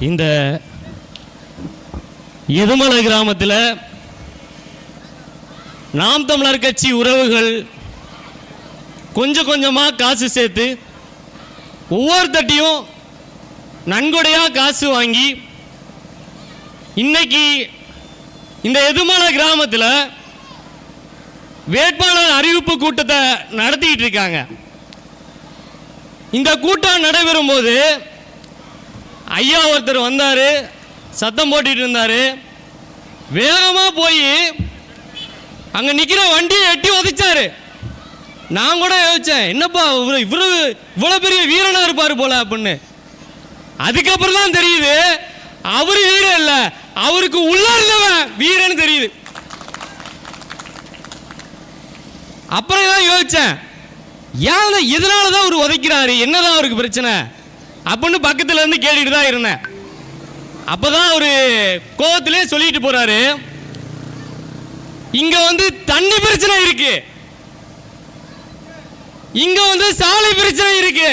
இந்த எதுமலை கிராமத்தில் நாம் தமிழர் கட்சி உறவுகள் கொஞ்சம் கொஞ்சமாக காசு சேர்த்து ஒவ்வொருத்தட்டையும் நன்கொடையாக காசு வாங்கி இன்னைக்கு இந்த எதுமலை கிராமத்தில் வேட்பாளர் அறிவிப்பு கூட்டத்தை நடத்திக்கிட்டு இருக்காங்க. இந்த கூட்டம் நடைபெறும் போது ஐயா ஒருத்தர் வந்தார் சத்தம் போட்டுட்டு இருந்தார். வேகமாக போய் அங்கே நிற்கிற வண்டியை எட்டி உதைச்சாரு நான் கூட யோசித்தேன் என்னப்பா இவ்வளோ இவ்வளவு இவ்வளோ பெரிய வீரனாக இருப்பார் போல அப்படின்னு. அதுக்கப்புறம் தான் தெரியுது அவர் வீரன் இல்லை அவருக்கு உள்ள இருந்தவன் வீரன்னு தெரியுது. அப்புறம் தான் யோசித்தேன் ஏன் எதனால தான் அவர் உதைக்கிறாரு என்னதான் அவருக்கு பிரச்சனை? அப்படின்னு பக்கத்தில் இருந்து கேட்டுட்டு தான் இருந்தேன். அப்பதான் அவர் கோவத்திலே சொல்லிட்டு போகிறாரு இங்கே வந்து தண்ணி பிரச்சனை இருக்கு. இங்கே வந்து சாலை பிரச்சனை இருக்கு.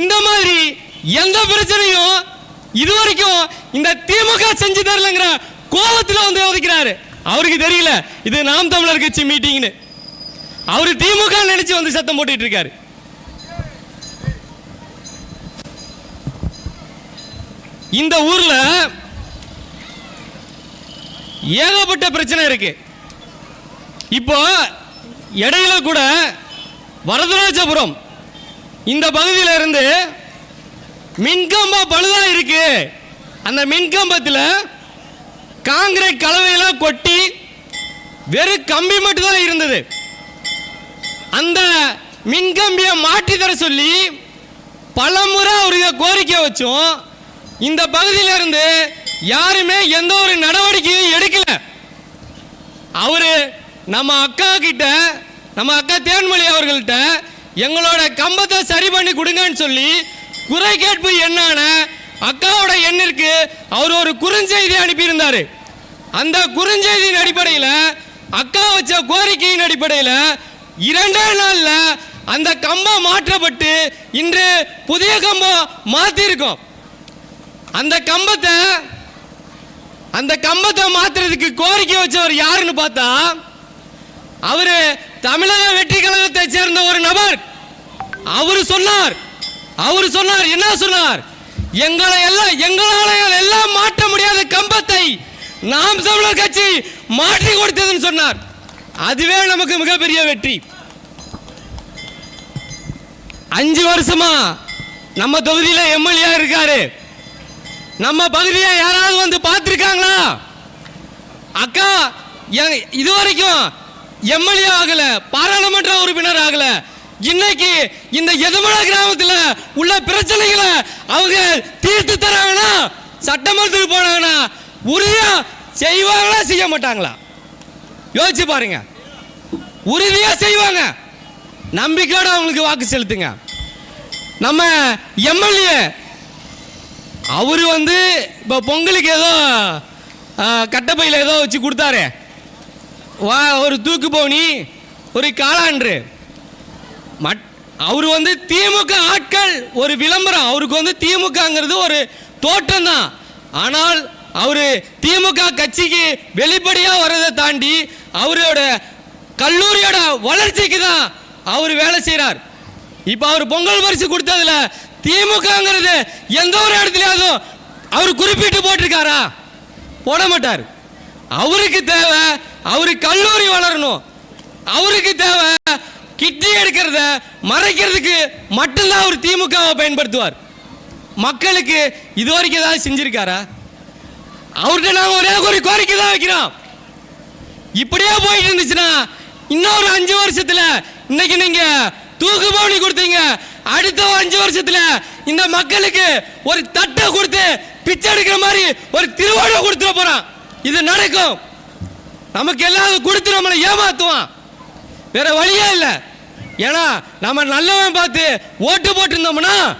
இந்த மாதிரி எந்த பிரச்சனையும் இதுவரைக்கும் இந்த திமுக செஞ்சு தரலங்கிற கோபத்தில் வந்து உதைக்கிறாரு அவருக்கு தெரியல இது நாம் தமிழர் கட்சி மீட்டிங்னு. அவர் திமுக நினைச்சு வந்து சத்தம் போட்டுட்டு இருக்காரு. இந்த ஊர்ல ஏகப்பட்ட பிரச்சனை இருக்கு. இப்போ இடையில கூட வரதராஜபுரம் இந்த பகுதியில இருந்து மின்கம்பம் பழுதாக இருக்கு. அந்த மின்கம்பத்தில் காங்கிரீட் கலவையெல்லாம் கொட்டி வெறும் கம்பி மட்டும் தான் இருந்தது. அந்த மின்கம்பியை மாற்றி தர சொல்லி பலமுறை அவருக்கு கோரிக்கை வச்சோம். இந்த பகுதியிலிருந்து யாருமே எந்த ஒரு நடவடிக்கையும் எடுக்கல. அவரு நம்ம அக்கா கிட்ட நம்ம அக்கா தேன்மொழி அவர்கள்ட்ட எங்களோட கம்பத்தை சரி பண்ணி கொடுங்கன்னு சொல்லி குறை கேட்பு என்னான அக்காவோட எண்ணிற்கு அவர் ஒரு குறுஞ்செய்தி அனுப்பியிருந்தாரு. அந்த குறுஞ்செய்தியின் அடிப்படையில் அக்கா வச்ச கோரிக்கையின் அடிப்படையில் இரண்டே நாளில் அந்த கம்பம் மாற்றப்பட்டு இன்று புதிய கம்பம் மாத்திருக்கோம். அந்த கம்பத்தை அந்த கம்பத்தை மாத்துறதுக்கு கோரிக்கை வச்சவர் யாருன்னு பார்த்தா அவரு தமிழக வெற்றி கழகத்தை சேர்ந்த ஒரு நபர். அவரு சொன்னார். அவரு சொன்னார். என்ன சொன்னார்? எங்களை எல்லாம் எங்களால் எல்லாம் மாற்ற முடியாத கம்பத்தை நாம் தமிழர் கட்சி மாற்றி கொடுத்ததுன்னு சொன்னார். அதுவே நமக்கு மிகப்பெரிய வெற்றி. அஞ்சு வருஷமா நம்ம தொகுதியில் எம்எல்ஏ இருக்காரு. நம்ம பகுதியை யாராவது வந்து பார்த்துருக்காங்களா? அக்கா எ- இதுவரைக்கும் எம்எல்ஏ ஆகல பாராளுமன்ற உறுப்பினர் ஆகல. இன்னைக்கு இந்த எதமல கிராமத்தில் உள்ள பிரச்சனைகளை அவங்க தீர்த்து தராங்கன்னா சட்டமன்றத்துக்கு போனாங்கன்னா உறுதியா செய்வாங்களா செய்ய மாட்டாங்களா? யோசிச்சு பாருங்க. உறுதியா செய்வாங்க. நம்பிக்கையோட அவங்களுக்கு வாக்கு செலுத்துங்க. நம்ம எம்எல்ஏ அவர் வந்து இப்போ பொங்கலுக்கு ஏதோ கட்டப்பையில் ஏதோ வச்சு கொடுத்தாரு. வா ஒரு தூக்கு பவுனி ஒரு காளான்று மட் அவர் வந்து திமுக ஆட்கள் ஒரு விளம்பரம். அவருக்கு வந்து திமுகங்கிறது ஒரு தோற்றம் தான் ஆனால் அவர் திமுக கட்சிக்கு வெளிப்படையாக வர்றதை தாண்டி அவரோட கல்லூரியோட வளர்ச்சிக்கு தான் அவர் வேலை செய்கிறார் இப்போ அவர் பொங்கல் பரிசு கொடுத்ததுல திமுகங்கிறது எந்த ஒரு இடத்துலையாவது அவர் குறிப்பிட்டு போட்டிருக்காரா? போட மாட்டார். அவருக்கு தேவை அவருக்கு கல்லூரி வளரணும். அவருக்கு தேவை கிட்னி எடுக்கிறத மறைக்கிறதுக்கு மட்டும்தான் அவர் திமுகவை பயன்படுத்துவார். மக்களுக்கு இது வரைக்கும் ஏதாவது செஞ்சிருக்காரா? அவர்கிட்ட நாங்கள் ஒரே ஒரு கோரிக்கை தான் வைக்கிறோம். இப்படியே போயிட்டு இருந்துச்சுன்னா இன்னொரு அஞ்சு வருஷத்தில் இன்னைக்கு நீங்கள் தூக்கு பவுனி கொடுத்தீங்க. அடுத்த அஞ்சு வருஷத்துல இந்த மக்களுக்கு ஒரு தட்டை கொடுத்து பிச்சை எடுக்கிற மாதிரி ஒரு திருவாரூரை கொடுத்துட போறான். இது நடக்கும். நமக்கு எல்லாம் கொடுத்து நம்மளை ஏமாத்துவான். வேற வழியே இல்லை. ஏன்னா நம்ம நல்லவன் பார்த்து ஓட்டு போட்டிருந்தோம்னா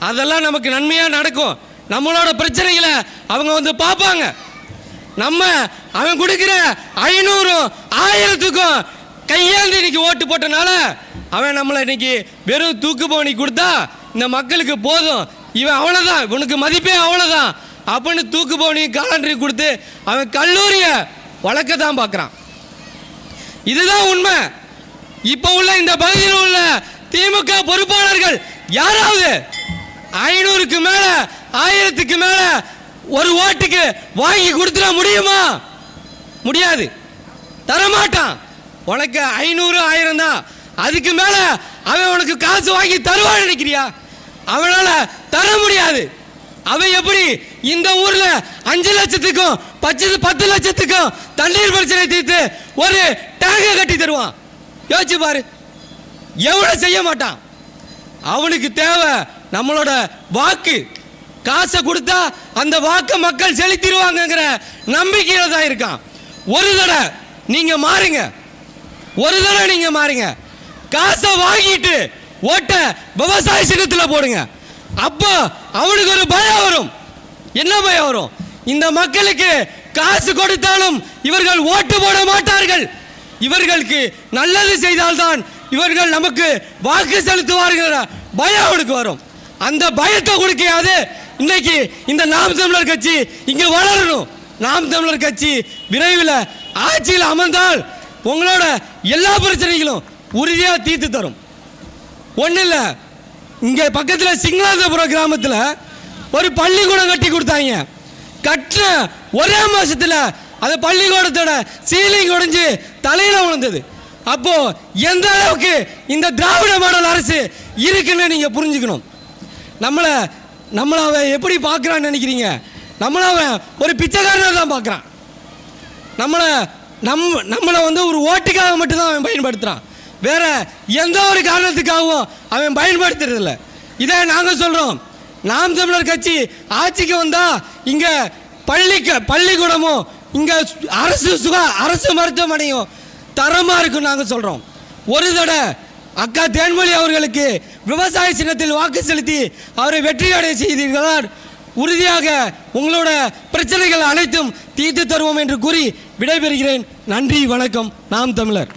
அதெல்லாம் நமக்கு நன்மையாக நடக்கும். நம்மளோட பிரச்சனைகளை அவங்க வந்து பார்ப்பாங்க. நம்ம அவன் கொடுக்குற ஐநூறும் ஆயிரத்துக்கும் கையாந்து இன்னைக்கு ஓட்டு போட்டனால அவன் நம்மளை இன்னைக்கு வெறும் தூக்கு பவனி கொடுத்தா இந்த மக்களுக்கு போதும். இவன் அவ்வளோதான் இவனுக்கு மதிப்பே அவ்வளோதான் அப்படின்னு தூக்கு போனி காலண்டரி கொடுத்து அவன் கல்லூரியை வளர்க்க தான் பார்க்குறான். இதுதான் உண்மை. இப்போ உள்ள இந்த பகுதியில் உள்ள திமுக பொறுப்பாளர்கள் யாராவது ஐநூறுக்கு மேல ஆயிரத்துக்கு மேல ஒரு ஓட்டுக்கு வாங்கி கொடுத்துட முடியுமா? முடியாது. தரமாட்டான். உனக்கு ஐநூறு ஆயிரம் தான். அதுக்கு மேல அவன் உனக்கு காசு வாங்கி தருவான்னு நினைக்கிறியா? அவனால தர முடியாது. அவன் எப்படி இந்த ஊர்ல அஞ்சு லட்சத்துக்கும் பத்து பத்து லட்சத்துக்கும் தண்ணீர் பிரச்சனை தீர்த்து ஒரு டேங்கை கட்டி தருவான். யோசிச்சு பாரு. எவ்வளோ செய்ய மாட்டான். அவனுக்கு தேவை நம்மளோட வாக்கு. காசை கொடுத்தா அந்த வாக்கை மக்கள் செலுத்திடுவாங்கங்கிற நம்பிக்கையில் தான் இருக்கான். ஒரு தடவை நீங்கள் மாறுங்க. ஒரு தடவை நீங்க மாறுங்க. காசை வாங்கிட்டு ஓட்ட விவசாய சின்னத்தில் போடுங்க. அப்போ அவனுக்கு ஒரு பயம் வரும். என்ன பயம் வரும்? இந்த மக்களுக்கு காசு கொடுத்தாலும் இவர்கள் ஓட்டு போட மாட்டார்கள். இவர்களுக்கு நல்லது செய்தால்தான் இவர்கள் நமக்கு வாக்கு செலுத்துவார்கள் பயம் அவனுக்கு வரும். அந்த பயத்தை கொடுக்காது இன்னைக்கு இந்த நாம் தமிழர் கட்சி இங்கே வளரணும். நாம் தமிழர் கட்சி விரைவில் ஆட்சியில் அமர்ந்தால் உங்களோட எல்லா பிரச்சனைகளும் உறுதியாக தீர்த்து தரும். ஒன்றும் இல்லை இங்கே பக்கத்தில் சிங்களாதபுரம் கிராமத்தில் ஒரு பள்ளிக்கூடம் கட்டி கொடுத்தாங்க. கட்டின ஒரே மாதத்தில் அந்த பள்ளிக்கூடத்தோட சீலிங் உடைஞ்சு தலையில் விழுந்தது. அப்போது எந்த அளவுக்கு இந்த திராவிட மாடல் அரசு இருக்குன்னு நீங்கள் புரிஞ்சுக்கணும். நம்மளை நம்மளை அவன் எப்படி பார்க்குறான்னு நினைக்கிறீங்க? நம்மளை அவன் ஒரு பிச்சைக்காரனாக தான் பார்க்குறான் நம்மளை நம் நம்மளை வந்து ஒரு ஓட்டுக்காக மட்டும்தான் அவன் பயன்படுத்துகிறான் வேறு எந்த ஒரு காரணத்துக்காகவும் அவன் பயன்படுத்துறதில்ல. இதை நாங்கள் சொல்கிறோம் நாம் தமிழர் கட்சி ஆட்சிக்கு வந்தால் இங்கே பள்ளிக்க பள்ளிக்கூடமும் இங்கே அரசு சுகா அரசு மருத்துவமனையும் தரமாக இருக்கும் நாங்கள் சொல்கிறோம் ஒரு தடவை அக்கா தேன்மொழி அவர்களுக்கு விவசாய சின்னத்தில் வாக்கு செலுத்தி அவரை வெற்றியடைய செய்தீர்களால் உறுதியாக உங்களோட பிரச்சனைகள் அனைத்தும் தீர்த்து தருவோம் என்று கூறி விடைபெறுகிறேன். நன்றி வணக்கம். நாம் தமிழர்.